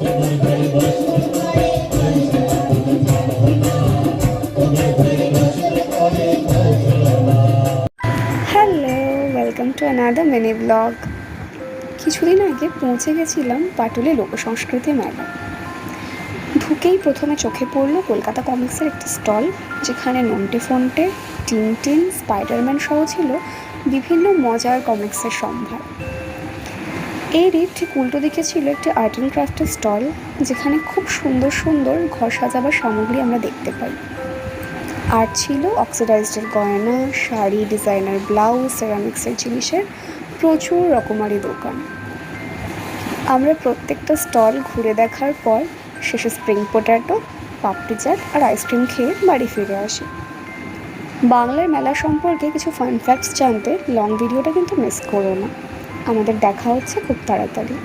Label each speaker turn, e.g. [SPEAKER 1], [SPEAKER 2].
[SPEAKER 1] To another mini blog কিছুদিন আগে পৌঁছে গেছিলাম পাটুলি লোকসংস্কৃতি মেলা। ঢুকেই প্রথমে চোখে পড়ল কলকাতা কমিক্সের একটি স্টল, যেখানে নন্টে ফন্টে টিন স্পাইডারম্যান সহ ছিল বিভিন্ন মজার কমিক্সের সম্ভার। এরই ঠিক উল্টো দিকে ছিল একটি আর্ট অ্যান্ড ক্রাফটের স্টল, যেখানে খুব সুন্দর সুন্দর ঘর সাজাবার সামগ্রী আমরা দেখতে পাই। আর ছিল অক্সিডাইজডের গয়না, শাড়ি, ডিজাইনার ব্লাউজ, সেরামিক্সের জিনিসের প্রচুর রকমারি দোকান। আমরা প্রত্যেকটা স্টল ঘুরে দেখার পর শেষে স্প্রিং পোট্যাটো পাপড়ি চাট আর আইসক্রিম খেয়ে বাড়ি ফিরে আসি। বাংলার মেলা সম্পর্কে কিছু ফান ফ্যাক্টস জানতে লং ভিডিওটা কিন্তু মিস করো না। আমাদের দেখা হচ্ছে খুব তাড়াতাড়ি।